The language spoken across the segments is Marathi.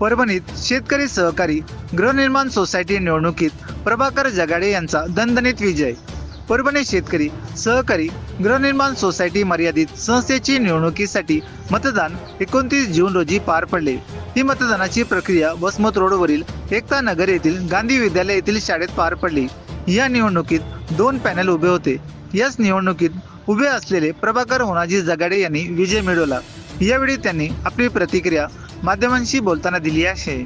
परभणीत शेतकरी सहकारी गृहनिर्माण सोसायटी निवडणुकीत प्रभाकर जगाडे यांचा दणदणीत विजय. परभणी शेतकरी सहकारी गृहनिर्माण सोसायटी मर्यादित संस्थेची निवडणुकीसाठी मतदान एकोणतीस जून रोजी पार पडले. ही मतदानाची प्रक्रिया वसमत रोडवरील एकता नगर येथील गांधी विद्यालय येथील शाळेत पार पडली. या निवडणुकीत दोन पॅनल उभे होते. याच निवडणुकीत उभे असलेले प्रभाकर होनाजी जगाडे यांनी विजय मिळवला. यावेळी त्यांनी आपली प्रतिक्रिया माध्यमांशी बोलताना दिली आहे.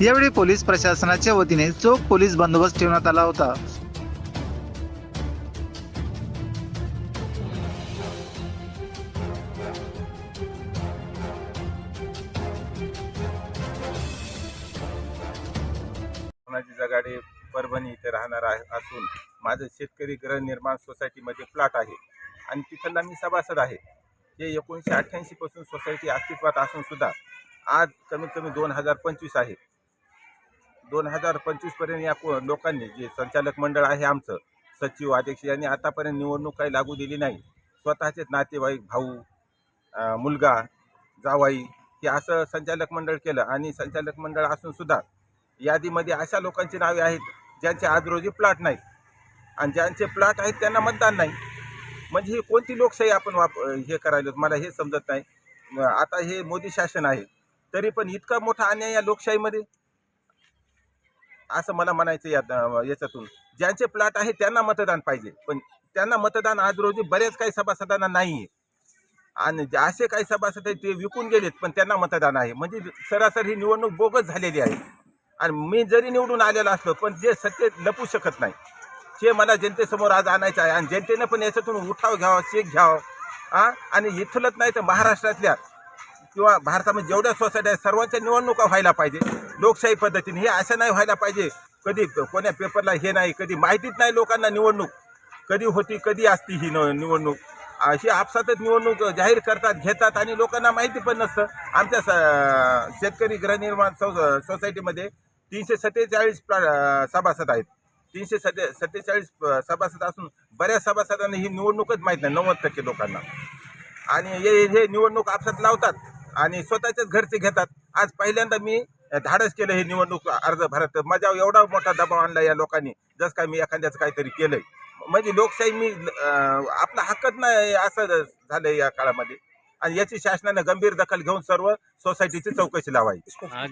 यावेळी पोलीस प्रशासनाच्या वतीने चोख पोलीस बंदोबस्त ठेवण्यात आला होता. जगाडे परभणी इथे राहणार आहे असून माझं शेतकरी गृहनिर्माण सोसायटीमध्ये प्लॉट आहे. आणि तिथला मी सभासद आहे. हे एकोणीसशे अठ्ठ्याऐंशीपासून सोसायटी अस्तित्वात असून सुद्धा आज कमीत कमी दोन हजार पंचवीस आहे. दोन हजार पंचवीसपर्यंत या को- लोकांनी जे संचालक मंडळ आहे आमचं सचिव अध्यक्ष यांनी आतापर्यंत निवडणूक काही लागू दिली नाही. स्वतःचेच नातेवाईक भाऊ मुलगा जावाई हे असं संचालक मंडळ केलं आणि संचालक मंडळ असून सुद्धा यादीमध्ये अशा लोकांची नावे आहेत ज्यांचे आज रोजी प्लॉट नाहीत. आणि ज्यांचे प्लॉट आहेत त्यांना मतदान नाही. म्हणजे ही कोणती लोकशाही आपण वाप हे करायला मला हे समजत नाही. आता हे मोदी शासन आहे. तरी पण इतका मोठा अन्याय या लोकशाहीमध्ये? असं मला म्हणायचं या याच्यातून. ज्यांचे प्लॉट आहे त्यांना मतदान पाहिजे. पण त्यांना मतदान आज रोजी बरेच काही सभासदांना नाही आहे आणि जे असे काही सभासद आहेत ते विकून गेलेत पण त्यांना मतदान आहे. म्हणजे सरासर ही निवडणूक बोगस झालेली आहे. आणि मी जरी निवडून आलेलो असलो पण जे सत्य लपू शकत नाही. ते मला जनतेसमोर आज आणायचं आहे. आणि जनतेनं पण याच्यातून उठाव घ्यावा शेक घ्यावं. हा आणि इथलंच नाही तर महाराष्ट्रातल्या किंवा भारतामध्ये जेवढ्या सोसायट्या आहेत सर्वांच्या निवडणुका व्हायला पाहिजे. लोकशाही पद्धतीने. हे असं नाही व्हायला पाहिजे. कधी कोण्या पेपरला हे नाही कधी माहितीच नाही लोकांना निवडणूक. कधी होती कधी असती ही न- निवडणूक. अशी आपसातच निवडणूक जाहीर करतात घेतात आणि लोकांना माहिती पण नसतं. आमच्या स- शेतकरी गृहनिर्माण सो सोसायटीमध्ये तीनशे सत्तेचाळीस प्ला- सभासद आहेत. तीनशे सत्ते सत्तेचाळीस सभासद असून बऱ्याच सभासदांना ही निवडणूकच माहीत नाही नव्वद टक्के लोकांना. आणि हे हे निवडणूक आपसात लावतात आणि स्वतःच्याच घरचे घेतात. आज पहिल्यांदा मी धाडस केलं हे निवडणूक अर्ज भरत. माझ्यावर एवढा मोठा दबाव आणला या लोकांनी जसं काय मी एखाद्याचं काहीतरी केलंय. म्हणजे लोकशाही मी आपला हक्कच नाही असं झालंय या काळामध्ये. आणि याची शासनानं गंभीर दखल घेऊन सर्व सोसायटीची चौकशी लावायची. आज